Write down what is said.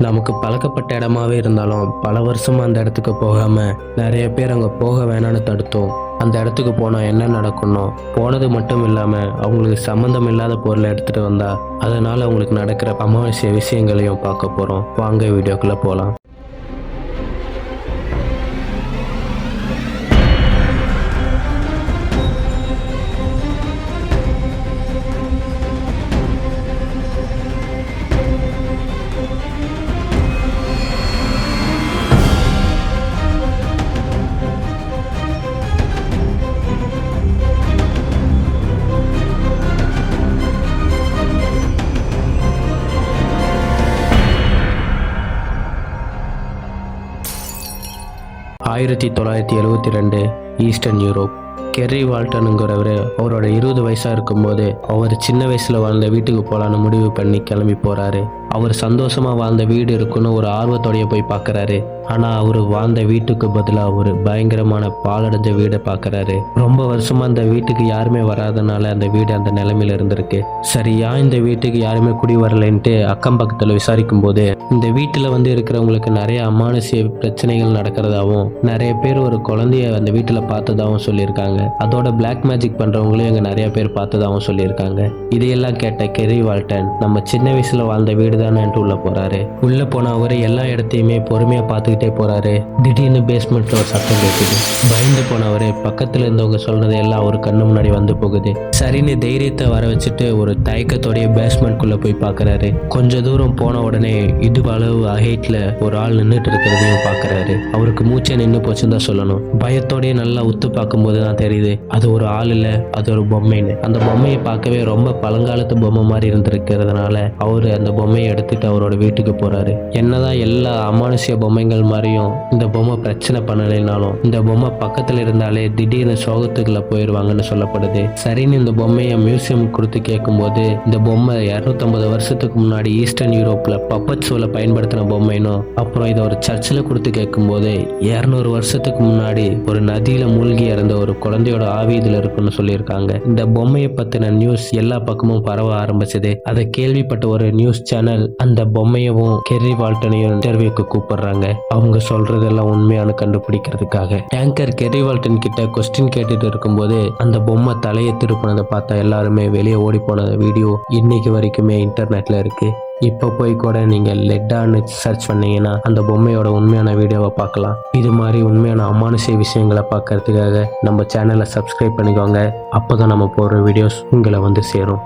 நமக்கு பழக்கப்பட்ட இடமாவே இருந்தாலும் பல வருஷமா அந்த இடத்துக்கு போகாம நிறைய பேர் அங்க போக வேணாம்னு தடுத்தோம். அந்த இடத்துக்கு போனா என்ன நடக்கணும் போனது மட்டும் இல்லாம அவங்களுக்கு சம்மந்தம் இல்லாத பொருளை எடுத்துட்டு வந்தா அதனால அவங்களுக்கு நடக்கிற அமாவாசை விஷயங்களையும் பார்க்க போறோம். வாங்க வீடியோக்குள்ள போகலாம் ஆயிரத்தி தொள்ளாயிரத்தி எழுவத்தி ரெண்டு ஈஸ்டர்ன் யூரோப். கெர்ரி வால்டனுங்கிறவர் அவரோட இருபது வயசாக இருக்கும்போது அவர் சின்ன வயசில் வாழ்ந்த வீட்டுக்கு போகலான்னு முடிவு பண்ணி கிளம்பி போகிறாரு அவர் சந்தோஷமாக வாழ்ந்த வீடு இருக்குன்னு ஒரு ஆர்வத்தோடைய போய் பார்க்குறாரு ஆனால் அவர் வாழ்ந்த வீட்டுக்கு பதிலாக ஒரு பயங்கரமான பாலடைஞ்ச வீடை பார்க்கறாரு ரொம்ப வருஷமாக அந்த வீட்டுக்கு யாருமே வராதனால அந்த வீடு அந்த நிலைமையில இருந்திருக்கு. சரியா இந்த வீட்டுக்கு யாருமே குடி வரலைன்ட்டு அக்கம் பக்கத்தில் விசாரிக்கும் போது இந்த வீட்டில் வந்து இருக்கிறவங்களுக்கு நிறைய அமானுஷ்ய பிரச்சனைகள் நடக்கிறதாவும் நிறைய பேர் ஒரு குழந்தைய அந்த வீட்டில் பார்த்ததாவும் சொல்லியிருக்காங்க. அதோட பிளாக் மேஜிக் பண்றவங்களையும் இங்க நிறைய பேர் பார்த்ததாவும் சொல்லியிருக்காங்க. இதையெல்லாம் கேட்ட கெரி வால்டன் நம்ம சின்ன வயசுல வாழ்ந்த வீடு தானேன்ட்டு உள்ள போறாரு. உள்ள போன அவர் எல்லா இடத்தையுமே பொறுமையா பார்த்துக்கிட்டே போறாரு. திடீர்னு பேஸ்மெண்ட்டில் ஒரு சத்தம் கேட்குது. பயந்து போனவர் பக்கத்துல இருந்தவங்க சொல்கிறது எல்லாம் அவர் கண்ணு முன்னாடி வந்து போகுது. சரின்னு தைரியத்தை வர வச்சுட்டு ஒரு தயக்கத்தோடைய பேஸ்மெண்ட் குள்ள போய் பார்க்குறாரு. கொஞ்ச தூரம் போன உடனே இது அளவு ஹைட்ல ஒரு ஆள் நின்றுட்டு இருக்கிறதையும் பார்க்குறாரு. அவருக்கு மூச்சை நின்று போச்சுன்னு தான் சொல்லணும். பயத்தோடய நல்லா உத்து பார்க்கும்போது தான் தெரியுது. அது ஒரு ஆள் இல்லை அது ஒரு பொம்மைன்னு. அந்த பொம்மையை பார்க்கவே ரொம்ப பழங்காலத்து பொம்மை மாதிரி இருந்திருக்கிறதுனால அவர் அந்த பொம்மையை எடுத்துட்டு அவரோட வீட்டுக்கு போறாரு. என்னதான் எல்லா அமானுஷ்ய பொம்மைகள் மாதிரியும் இந்த பொம்மை பிரச்சனை பண்ணலைனாலும் இந்த பொம்மை பக்கத்துல இருந்தாலே திடீர்னு சோகத்துக்குள்ள போயிடுவாங்கன்னு சொல்லப்படுது. சரின்னு இந்த பொம்மையை மியூசியம் கொடுத்து கேட்கும்போது இந்த பொம்மை இரநூத்தம்பது வருஷத்துக்கு முன்னாடி ஈஸ்டர்ன் யூரோப்ல பப்பட் ஷோல பயன்படுத்தின பொம்மைனும் அப்புறம் இதை ஒரு சர்ச்சில் கொடுத்து கேட்கும்போது இரநூறு வருஷத்துக்கு முன்னாடி ஒரு நதியில மூழ்கி இறந்த ஒரு குழந்தை குழந்தையோட ஆவி இதுல இருக்குன்னு சொல்லியிருக்காங்க. இந்த பொம்மையை பத்தின நியூஸ் எல்லா பக்கமும் பரவ ஆரம்பிச்சது. அதை கேள்விப்பட்ட ஒரு நியூஸ் சேனல் அந்த பொம்மையவும் கெர்ரி வால்டனையும் இன்டர்வியூக்கு கூப்பிடுறாங்க. அவங்க சொல்றதெல்லாம் உண்மையான கண்டுபிடிக்கிறதுக்காக. டேங்கர் கெர்ரி வால்டன் கிட்ட கொஸ்டின் கேட்டுட்டு இருக்கும்போது அந்த பொம்மை தலையை திருப்பினதை பார்த்தா எல்லாருமே வெளியே ஓடி போன வீடியோ இன்னைக்கு வரைக்குமே இன்டர்நெட்ல இருக்கு. இப்போ போய் கூட நீங்கள் லெட்டான்னு சர்ச் பண்ணீங்கன்னா அந்த பொம்மையோட உண்மையான வீடியோவை பார்க்கலாம். இது மாதிரி உண்மையான அமானுஷ்ய விஷயங்களை பார்க்கறதுக்காக நம்ம சேனலை சப்ஸ்கிரைப் பண்ணிக்கோங்க. அப்போ தான் நம்ம போடுற வீடியோஸ் உங்களை வந்து சேரும்.